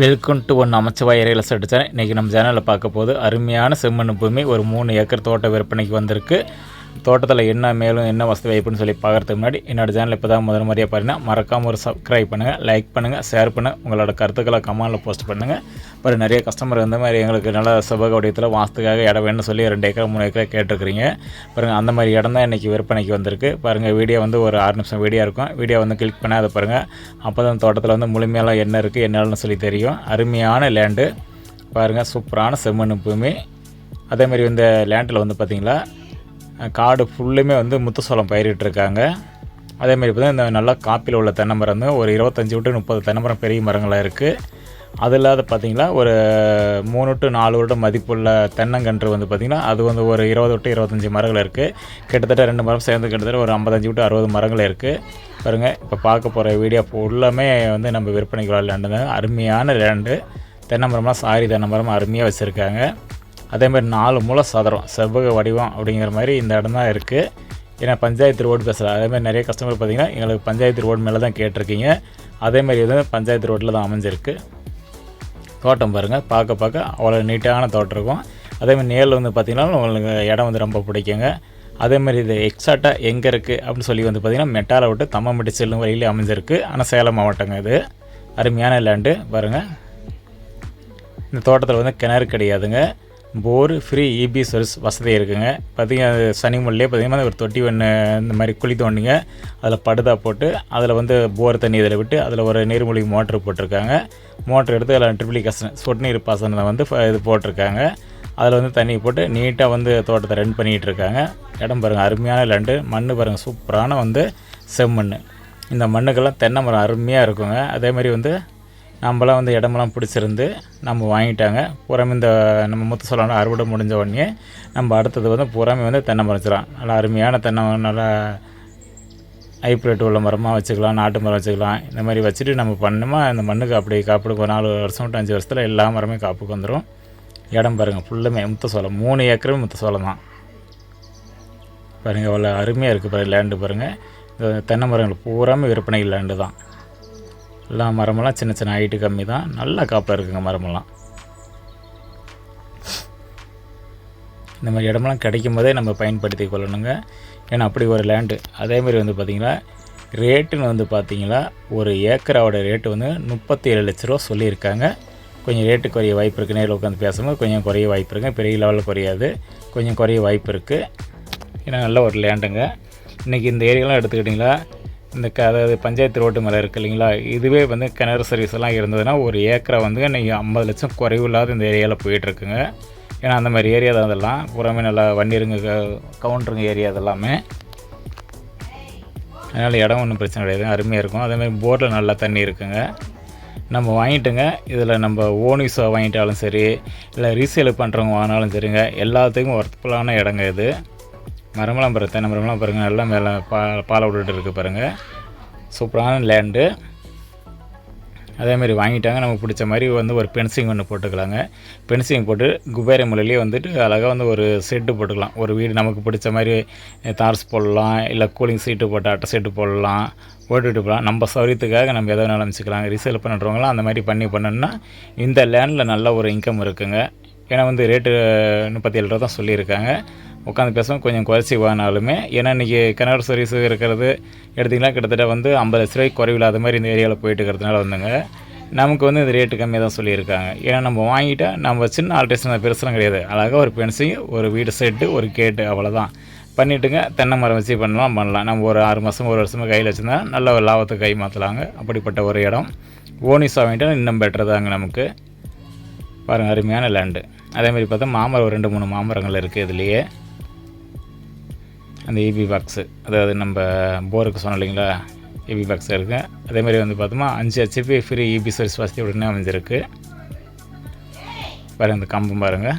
Welcome to one அமைச்சவாய் real estate channel இன்றைக்கி நம்ம சேனலில் பார்க்க போது அருமையான செம்மண் பூமி. ஒரு மூணு ஏக்கர் தோட்ட விற்பனைக்கு வந்திருக்கு. தோட்டத்தில் என்ன மேலும் என்ன வசதி வாய்ப்புன்னு சொல்லி பார்க்குறதுக்கு முன்னாடி என்னோட சேனல் இப்போ தான் முதல் முறையாக பாருங்கன்னா மறக்காமல் ஒரு சப்ஸ்கிரைப் பண்ணுங்கள் லைக் பண்ணுங்கள் ஷேர் பண்ணுங்கள் உங்களோட கருத்துக்களை கமெண்டில் போஸ்ட் பண்ணுங்கள் அப்புறம் நிறைய கஸ்டமர் இந்த மாதிரி எங்களுக்கு நல்ல சுபகோடியத்தில் வாஸ்துக்காக இடம் வேணும்னு சொல்லி ரெண்டு ஏக்கர் மூணு ஏக்கர் கேட்டிருக்கிறீங்க. பாருங்கள் அந்த மாதிரி இடம் தான் இன்றைக்கி விற்பனைக்கு வந்திருக்கு. பாருங்கள் வீடியோ வந்து ஒரு ஆறு நிமிஷம் வீடியோ இருக்கும். வீடியோ வந்து கிளிக் பண்ணால் அதை பாருங்கள் அப்போ தான் தோட்டத்தில் வந்து முழுமையெல்லாம் என்ன இருக்குது என்னன்னு சொல்லி தெரியும். அருமையான லேண்டு பாருங்கள் சூப்பரான செம்மண் பூமி. அதே மாதிரி இந்த லேண்டில் வந்து பார்த்திங்களா காடு ஃபுல்லுமே வந்து முத்துசோளம் பயிரிட்டிருக்காங்க. அதேமாதிரி பார்த்தீங்கன்னா இந்த நல்லா காப்பியில் உள்ள தென்னை மரம் வந்து ஒரு இருபத்தஞ்சி விட்டு முப்பது தென்னை மரம் பெரிய மரங்களாக இருக்குது அது இல்லாத பார்த்திங்களா ஒரு மூணு டு நாலு வருடம் மதிப்புள்ள தென்னங்கன்று வந்து பார்த்திங்கன்னா அது வந்து ஒரு இருபது விட்டு இருபத்தஞ்சி மரங்கள் இருக்குது கிட்டத்தட்ட ரெண்டு மரம் சேர்ந்து கிட்டத்தட்ட ஒரு ஐம்பத்தஞ்சு விட்டு அறுபது மரங்கள் இருக்குது பாருங்கள் இப்போ பார்க்க போகிற வீடியோ ஃபுல்லாமே வந்து நம்ம விற்பனைக்கு வர லேண்டு அருமையான லேண்டு தென்னை மரம்லாம் சாரி தென்னை மரம் அருமையாக வச்சுருக்காங்க. அதே மாதிரி நாலு மூல சதுரம் செவ்வக வடிவம் அப்படிங்கிற மாதிரி இந்த இடம் தான் இருக்குது ஏன்னா பஞ்சாயத்து ரோடு பேசுகிறேன் அதேமாதிரி நிறைய கஸ்டமர் பார்த்திங்கன்னா எங்களுக்கு பஞ்சாயத்து ரோடு மேலே தான் கேட்டிருக்கீங்க. அதேமாதிரி வந்து பஞ்சாயத்து ரோட்டில் தான் அமைஞ்சிருக்கு. தோட்டம் பாருங்கள் பார்க்க பார்க்க அவ்வளோ நீட்டான தோட்டம் இருக்கும். அதேமாதிரி நேரில் வந்து பார்த்திங்கன்னா உங்களுக்கு இடம் வந்து ரொம்ப பிடிக்குங்க. அதேமாதிரி இது எக்ஸாக்டாக எங்கே இருக்குது அப்படின்னு சொல்லி வந்து பார்த்திங்கன்னா மெட்டாலை விட்டு தம்மம்பட்டி செல்லும் வழியிலே அமைஞ்சிருக்கு. ஆனால் சேலம் மாவட்டங்க இது. அருமையான லேண்டு பாருங்கள் இந்த தோட்டத்தில் வந்து கிணறு கிடையாதுங்க. போர் ஃப்ரீ இபி சர்வீஸ் வசதி இருக்குங்க. பார்த்தீங்கன்னா சனிமல்லே பார்த்தீங்கன்னா ஒரு தொட்டி ஒன்று இந்த மாதிரி குழி தோண்டிங்க. அதில் படுதா போட்டு அதில் வந்து போர் தண்ணி இதில் விட்டு அதில் ஒரு நீர்மூழ்கி மோட்ரு போட்டிருக்காங்க. மோட்ரு எடுத்து அதில் ட்ரிபிளி கசன் சொட்டு நீர் பாசனத்தை வந்து ஃப- இது போட்டிருக்காங்க. அதில் வந்து தண்ணி போட்டு நீட்டாக வந்து தோட்டத்தை ரன் பண்ணிகிட்டு இருக்காங்க இடம் பாருங்கள் அருமையான லண்டு மண் பாருங்கள் சூப்பரான வந்து செம்மண் இந்த மண்ணுக்கெல்லாம் தென்னை மரம் அருமையாக இருக்குங்க. அதே மாதிரி வந்து நம்மளாம் வந்து இடமெல்லாம் பிடிச்சிருந்து நம்ம வாங்கிட்டாங்க. பூராமே இந்த நம்ம முத்து சொல்லணும் அறுவடை முடிஞ்ச உடனே நம்ம அடுத்தது வந்து பூராமே வந்து தென்னை மரம் நல்லா அருமையான தென்னை மரம் நல்லா ஹைப்ரிட் உள்ள மரமாக வச்சுக்கலாம் நாட்டு மரம் வச்சுக்கலாம். இந்த மாதிரி வச்சுட்டு நம்ம பண்ணோமா இந்த மண்ணுக்கு அப்படி காப்புக்கு ஒரு நாலு வருஷம் விட்டு அஞ்சு வருஷத்தில் எல்லா மரமே காப்புக்கு வந்துடும் இடம் பாருங்கள் ஃபுல்லுமே முத்த சோளம். மூணு ஏக்கரும் முத்த சோளம் தான். பாருங்கள் அவ்வளோ அருமையாக இருக்குது பாருங்கள் லேண்டு பாருங்கள் இந்த தென்னை மரங்கள் பூராமே விற்பனை லேண்டு தான். எல்லா மரமெல்லாம் சின்ன சின்ன ஹைட்டு கம்மி தான். நல்லா காப்பாக இருக்குங்க மரமெல்லாம். இந்த மாதிரி இடமெல்லாம் கிடைக்கும் போதே நம்ம பயன்படுத்தி கொள்ளணுங்க. ஏன்னா அப்படி ஒரு லேண்டு அதேமாதிரி வந்து பார்த்திங்கன்னா ரேட்டுன்னு வந்து பார்த்திங்கன்னா ஒரு ஏக்கராவோட ரேட்டு வந்து முப்பத்தி ஏழு லட்ச ரூபா சொல்லியிருக்காங்க. கொஞ்சம் ரேட்டு குறைய வாய்ப்பு இருக்குது நேரில் உட்காந்து பேசும்போது கொஞ்சம் குறைய வாய்ப்பு இருக்குங்க பெரிய லெவலில் குறையாது. கொஞ்சம் குறைய வாய்ப்பு இருக்குது ஏன்னா நல்ல ஒரு லேண்டுங்க இன்றைக்கி இந்த ஏரியாலாம் எடுத்துக்கிட்டிங்களா இந்த க அதாவது பஞ்சாயத்து ரோட்டு மேலே இருக்கு இல்லைங்களா? இதுவே வந்து கிணறு சர்வீஸ் எல்லாம் இருந்ததுன்னா ஒரு ஏக்கரை வந்து இன்றைக்கி ஐம்பது லட்சம் குறைவு இல்லாத இந்த ஏரியாவில் போயிட்டுருக்குங்க. ஏன்னா அந்த மாதிரி ஏரியா தான் அதெல்லாம். புறமே நல்லா வண்டிருங்க கவுண்டருங்க ஏரியா அதெல்லாமே. அதனால் இடம் ஒன்றும் பிரச்சனை கிடையாது. அருமையாக இருக்கும். அதேமாதிரி போரில் நல்லா தண்ணி இருக்குங்க. நம்ம வாங்கிட்டுங்க. இதில் நம்ம ஓன் யூஸாக வாங்கிட்டாலும் சரி இல்லை ரீசேல் பண்ணுறவங்க வாங்கினாலும் சரிங்க. எல்லாத்துக்கும் ஒர்த்ஃபுல்லான இடங்க இது. மரமலாம் பாருங்க தென்னை மரமெல்லாம் பாருங்கள் நல்லா மேலே பா பாலை விட்டுட்டு இருக்கு பாருங்கள் சூப்பரான லேண்டு அதேமாரி வாங்கிட்டாங்க. நமக்கு பிடிச்ச மாதிரி வந்து ஒரு பென்சிங் ஒன்று போட்டுக்கலாங்க. பென்சிங் போட்டு குபேர முலையிலேயே வந்துட்டு அழகாக வந்து ஒரு செட்டு போட்டுக்கலாம். ஒரு வீடு நமக்கு பிடிச்ச மாதிரி தார்ஸ் போடலாம் இல்லை கூலிங் சீட்டு போட்டு அட்டை செட்டு போடலாம் ஓட்டுட்டு போகலாம் நம்ம சௌரியத்துக்காக நம்ம எதை வேணாலும் அமைச்சிக்கலாம். ரீசேல் பண்ணுறவங்களாம் அந்த மாதிரி பண்ணி பண்ணோன்னா இந்த லேண்டில் நல்ல ஒரு இன்கம் இருக்குங்க. ஏன்னா வந்து ரேட்டு முப்பத்தி ஏழு ரூபா தான் சொல்லியிருக்காங்க. உட்காந்து பேசுவோம். கொஞ்சம் குறைச்சி வாங்கினாலுமே ஏன்னா இன்றைக்கி கிணறு சர்வீஸ் இருக்கிறது எடுத்திங்கன்னா கிட்டத்தட்ட வந்து ஐம்பது லட்ச ரூபாய்க்கு குறைவில்லாத மாதிரி இந்த ஏரியாவில் போயிட்டு இருக்கிறதுனால வந்துங்க நமக்கு வந்து இந்த ரேட்டு கம்மியாக தான் சொல்லியிருக்காங்க. ஏன்னா நம்ம வாங்கிட்டால் நம்ம சின்ன ஆல்ட்ரேஷன் பெருசுலாம் கிடையாது. அழகாக ஒரு பென்சிங் ஒரு வீடு செட்டு ஒரு கேட்டு அவ்வளோதான் பண்ணிவிட்டுங்க தென்னை மரம் வச்சு பண்ணலாம் பண்ணலாம். நம்ம ஒரு ஆறு மாதம் ஒரு வருஷமாக கையில் வச்சுருந்தா நல்ல ஒரு லாபத்தை கை மாற்றலாங்க அப்படிப்பட்ட ஒரு இடம். ஓனிஸ் வாங்கிட்டால் இன்னும் பெட்டர் தாங்க நமக்கு. பாருங்கள் அருமையான லேண்டு அதேமாதிரி பார்த்தா மாமரம் ஒரு ரெண்டு மூணு மாமரங்கள் இருக்குது இதுலேயே. அந்த இபி பாக்ஸு அதாவது நம்ம போருக்கு சொன்னோம் இல்லைங்களா? இபி பாக்ஸ் இருக்குது அதேமாதிரி வந்து பார்த்தோமா அஞ்சு ஹெச்பி ஃப்ரீ இபி சர்வீஸ் வசதி உடனே அமைஞ்சிருக்கு. பாருங்கள் இந்த கம்பம் பாருங்கள்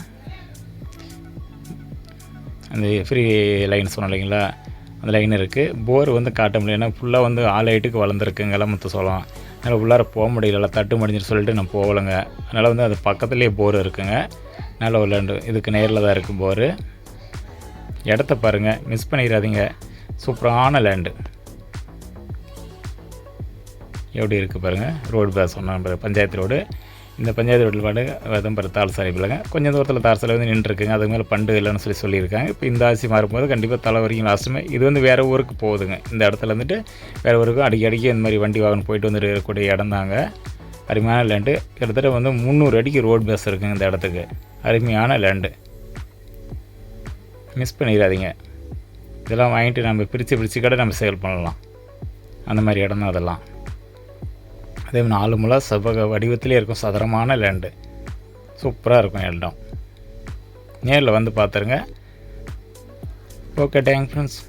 அந்த ஃப்ரீ லைன் சொன்னோம் இல்லைங்களா? அந்த லைன் இருக்குது போர் வந்து காட்ட முடியல. ஏன்னா ஃபுல்லாக வந்து ஆள் ஹைட்டுக்கு வளர்ந்துருக்குங்க எல்லாம் சொல்லலாம் அதனால் உள்ளார போக முடியல. தட்டு முடிஞ்சுன்னு சொல்லிட்டு நான் போகலைங்க. அதனால் வந்து அது பக்கத்துலேயே போர் இருக்குங்க. நல்லா ஒரு இதுக்கு நேரில் தான் இருக்குது போரு இடத்த பாருங்கள் மிஸ் பண்ணிடாதீங்க. சூப்பரான லேண்டு எப்படி இருக்குது பாருங்கள் ரோடு பேஸ் சொன்ன பஞ்சாயத்து ரோடு இந்த பஞ்சாயத்து ரோட்டில் பாடு விதம்பரம் தார் சாலை பிள்ளைங்க. கொஞ்சம் தூரத்தில் தார் சாலை வந்து நின்றுருக்குங்க. அதுக்கு மேலே பண்டு இல்லைன்னு சொல்லி சொல்லியிருக்காங்க. இப்போ இந்த ஆசி மாறும்போது கண்டிப்பாக தலை வரைக்கும் லாஸ்ட்டுமே இது வந்து வேறு ஊருக்கு போகுதுங்க. இந்த இடத்துல வந்துட்டு வேறு ஊருக்கும் அடிக்க அடிக்க இந்த மாதிரி வண்டி வாகனம் போயிட்டு வந்துட்டு இருக்கக்கூடிய இடம் தாங்க. அருமையான லேண்டு கிட்டத்தட்ட வந்து முந்நூறு அடிக்கு ரோடு பேஸ் இருக்குங்க இந்த இடத்துக்கு. அருமையான லேண்டு மிஸ் பண்ணிடாதீங்க. இதெல்லாம் வாங்கிட்டு நம்ம பிரித்து பிரித்து கடை நம்ம சேல் பண்ணலாம். அந்த மாதிரி இடம் தான் அதெல்லாம். அதே மாதிரி நாலு முழா செவ்வக வடிவத்திலே இருக்கும் சதுரமான லேண்டு சூப்பராக இருக்கும் இடம் நேரில் வந்து பார்த்துருங்க. Okay thank friends